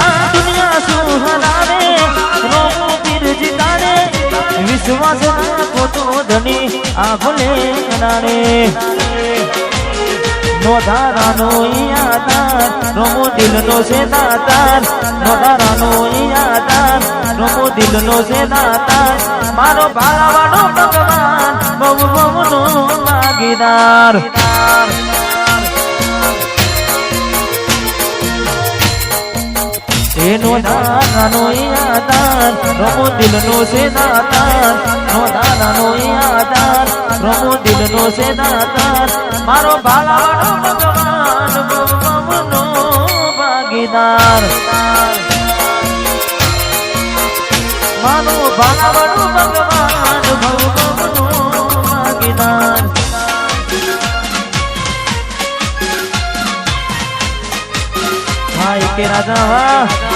આ દુનિયા શું હરાવે રોમો પીરજી મારો ભગવાન બહુ બહુનો ભાગીદાર એનો દાદાનો યાદાન રમો દિલનો છે દાદાન નો દાદાનો યાદાન રમો દિલનો છે દાદાન મારો ભાલાવાળો ભગવાન બહુનો ભાગીદાર. મારો ભાલાવાળો કે રાજા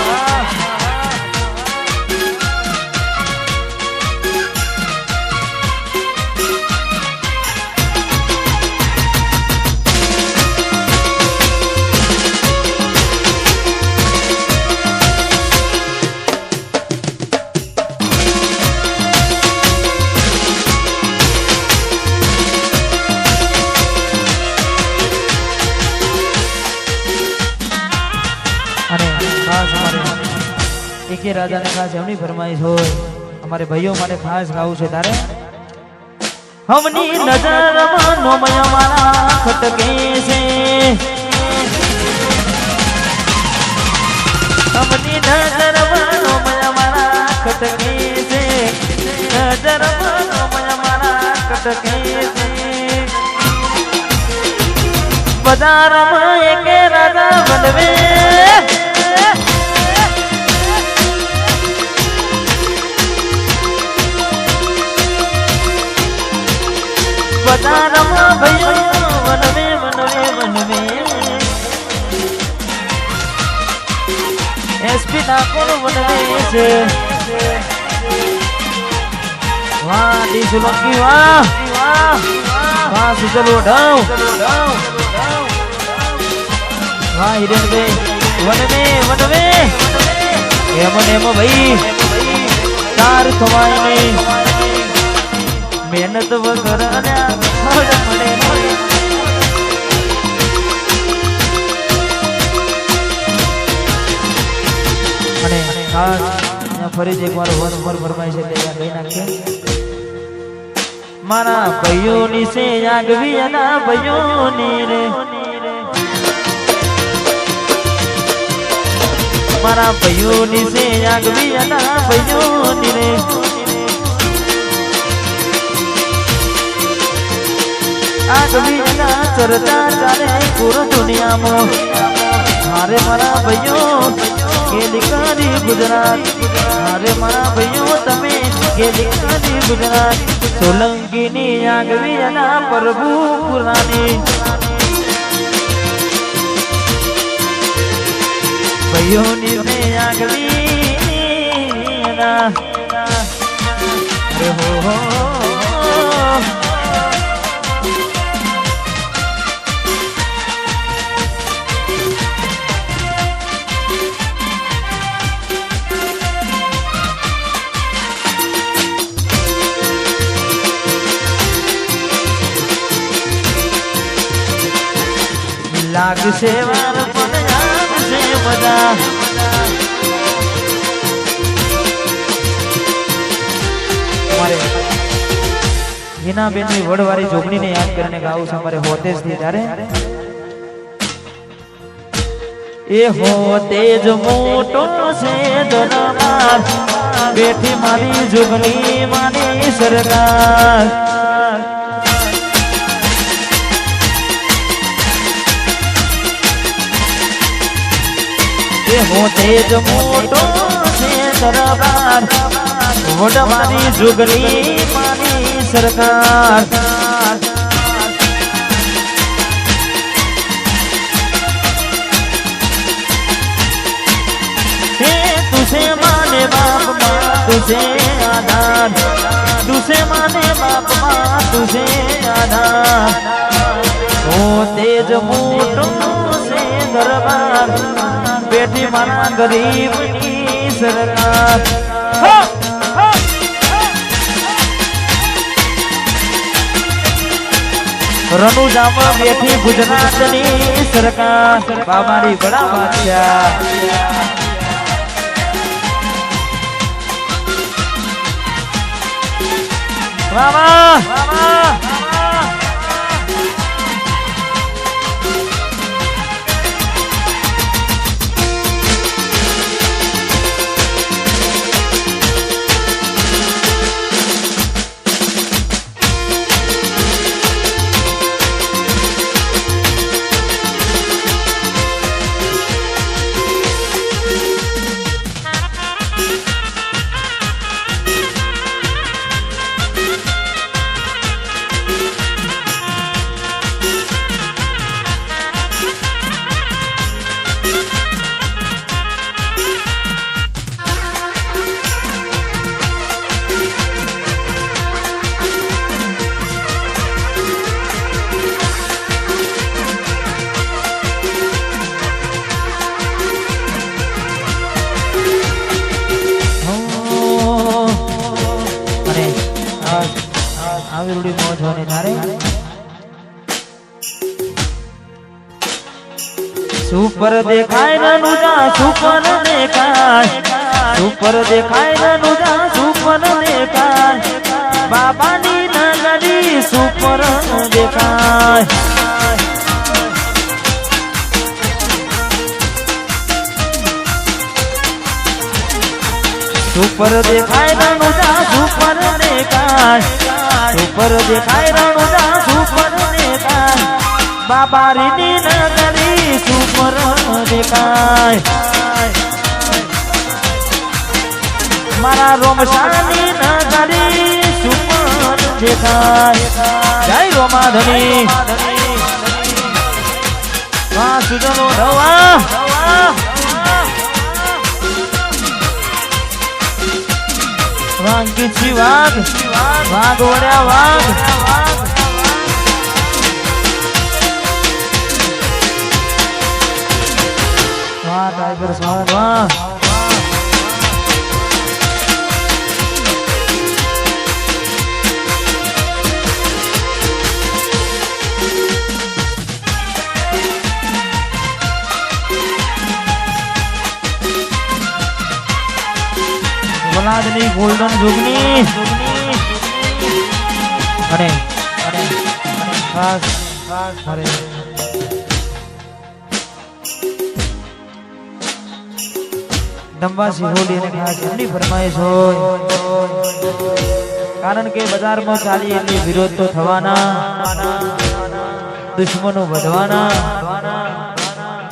રાજાને ખાસ એમની ફરમાઈશ હોય. અમારે ભાઈઓ માટે ખાસ ગાવું છે તારે. હમની નજરમાં નોમય મારા ખટકે છે. હમની નજરમાં નોમય મારા ખટકે છે. નજરમાં નોમય મારા ખટકે છે. બજારમાં એક રાજા બનવે બજારમાં ભૈયો one way one way one way SP Thakor one way ભાઈ તાર થવાય નહીં. મહેનત વગર અને ખાસ અહીંયા ફરીથી એકવાર વન ઉપર ફરમાય છે ગઈ નાખીએ મારા ભાઈઓની છે આગવી એના ભાઈઓની રે. મારા ભાઈઓની છે આગવી એના ભાઈઓની રે. આગવી એના ચર્ચા ચાલે પૂરો દુનિયામાં. મારે મારા ભાઈઓ ગેલી કરી ગુજરાત. મારે મારા ભાઈઓ, તમે ગેલી કરી ગુજરાત. સોલંકીની મેં આગવી હો હો. લાગશે વાર પણ આવશે મજા મારે યાદ કરીને ગાવું છે અમારે હોતેજથી ત્યારે એ હોતેજ મોટો છે દરબાર, બેઠી મારી જોગણી મારી સરકાર. એ હોતેજ મોટો છે દરબાર વડવાની જુગલી મારી સરકાર હે તુસે માને બાપમાં તુસે આધાર તુસે માને બાપમાં તુસે હું તેજ મોટું છે દરબાર. બેઠી મારા ગરીબની સરકાર! રણુજામાં બેઠી ગુજરાતની સરકાર. બાબારી બડા બાદશાહ. બાબા વાહ. સુપર દેખાય નનુજા સુપર દેખાય. બાબાની નગરી સુપર દેખાય. સુપર દેખાય રણુજા સુપર દેખાય. સુપર દેખાય રણુજા સુપર દેખાય. બાબારીની નગરી સુપર દેખાય. મારા રોમશાની નગરી સુપર દેખાય. જય રોમાધની. વાહ, સુજનો નવા વાંગી વાઘ. વાઘ ઓડ્યા વાઘ. ટાઈગર સ્વાદ વલાદની ગોલ્ડન જુગની. અને ખાસ ખાસ અરે. ડંબા સિહોડી અને ખાસ એમની ફરમાઈશ હોય. કારણ કે બજારમાં ચાલી એટલી વિરોધ તો થવાના, દુશ્મનો વધવાના.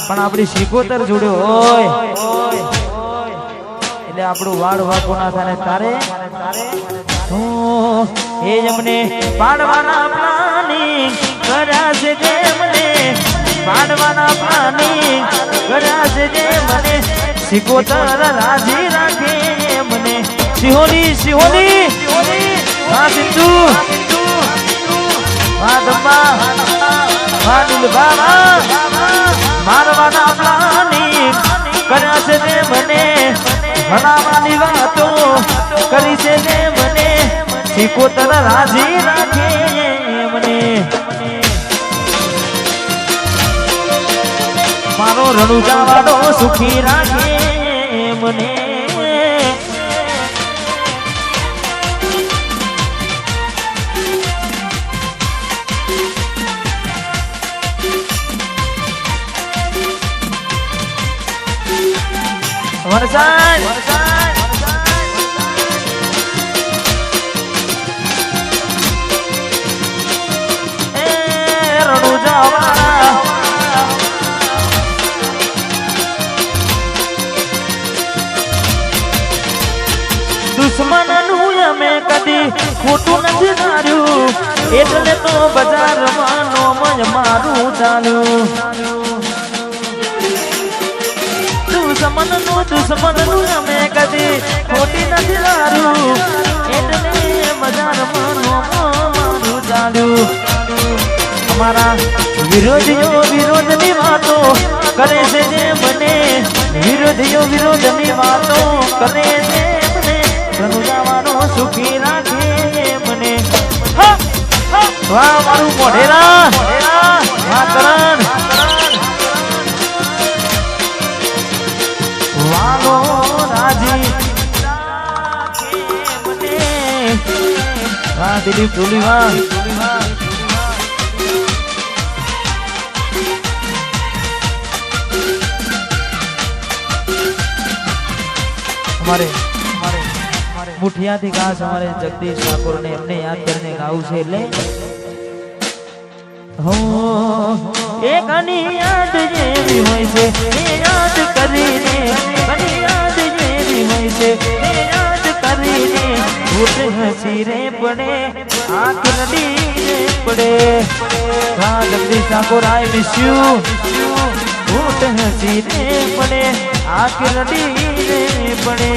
પણ આપણી શીખોતર જોડે હોય. એટલે આપણું વાળ વાકો ના થાય તારે? એ જમને પાડવાના પ્લાનિંગ કરાશે જે મને પાડવાના પ્લાનિંગ કરાશે જે મને સિકોતર રાજી રાખે મને સિહોની સિહોની હા, સિંધુ. હા દમ્મા હા નીલભાવા મારવાના પ્લાનિંગ કરાશે જે મને ભણાવવાની વાતો કરી છે ને મને. સિકોતર રાજી રાખે મને. મારો રણુજા વાળો સુખી રાખે મને. વરસાદ વાળા દુશ્મનનું અમે કદી ખોટું નથી ધાર્યું. એટલે તો બજારમાં નોમ મારું ચાલ્યું. દુશ્મનનું દુશ્મનનું અમે કદી. ખોટી નથી લારું એટલે બજારમાં નોમ મારું ચાલ્યું. અમારા વિરોધીઓ વિરોધની વાતો કરે છે જે મને વિરોધીઓ વિરોધની વાતો કરે છે મને પ્રભુજાવાનો સુખી રાખે મને. વાહ, મારું મોઢેરા. વાહ, કરણ. વાહ દિલીપ ટોલી જગદીશ ઠાકોર ને એમને યાદ કરીને ગાવું છે એટલે હોય છે એ યાદ છે કરીને ઉઠ હસી રે પડે, આંખ નદી રે પડે. હા, Jagdish Thakor I miss you ઉઠ હસી રે પડે, આંખ નદી રે પડે.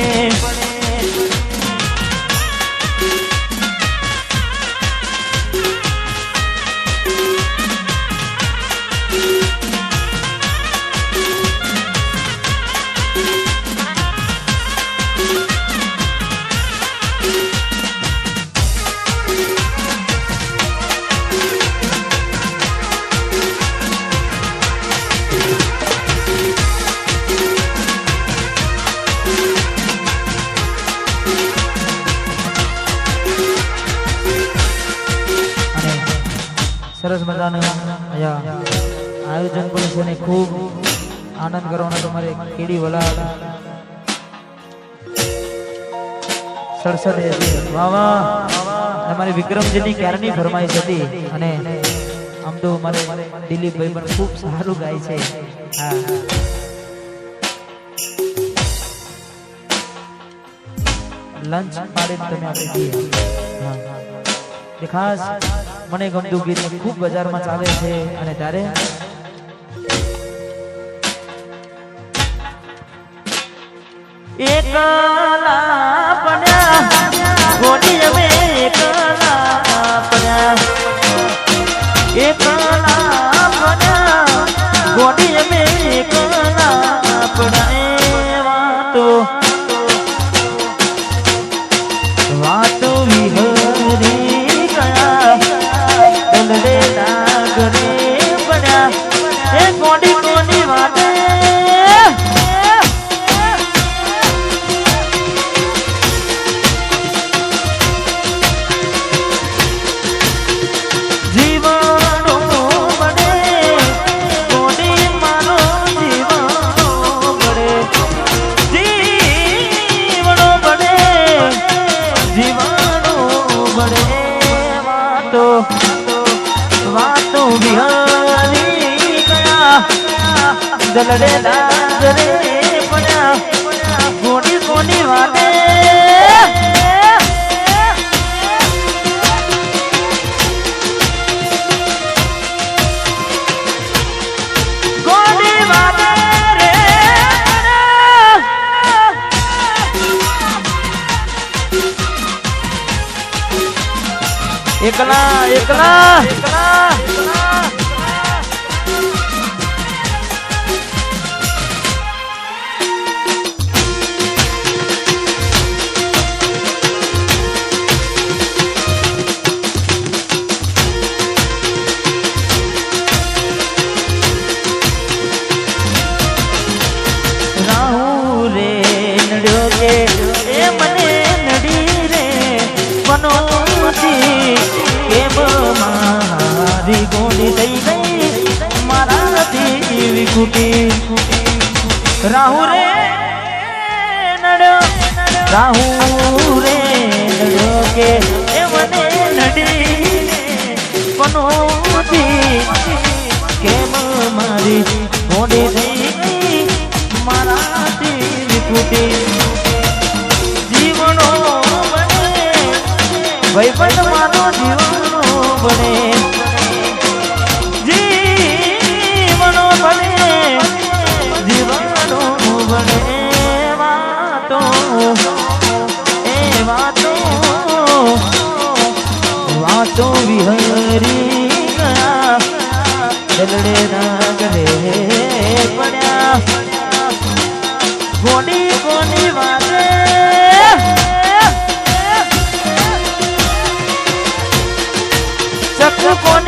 સરસ અહીંયા આયોજન પણ છે ને ખૂબ આનંદ કરવાનો તમારે કેડી વલાડ સડસઠ વાહ અમારી વિક્રમજીની ક્યારની ફરમાઈશ હતી? અને આમ તો મારે દિલીપભાઈ પણ ખૂબ સારું ગાય છે. લંચ મારે તમે આપી જઈએ. ખાસ મને ગમતું ગીત ખૂબ બજારમાં ચાલે છે અને ત્યારે એકલા પડ્યા દલડે દાદરે પડ્યા કોની કોની વાતે કોની વાતે રે એકલા એકલા એકલા રાહુ રે કે એ મને નડી મનોથી કેમ મારી ગોળી થઈ ગઈ? મારાથી જીવનો બને જીવનો બને. જીવનો બને બને વાતો. વાતો વાતો વિહરી ગયા. દિલડે નગરે પડ્યા. કોની કોની વાતે ચક કોની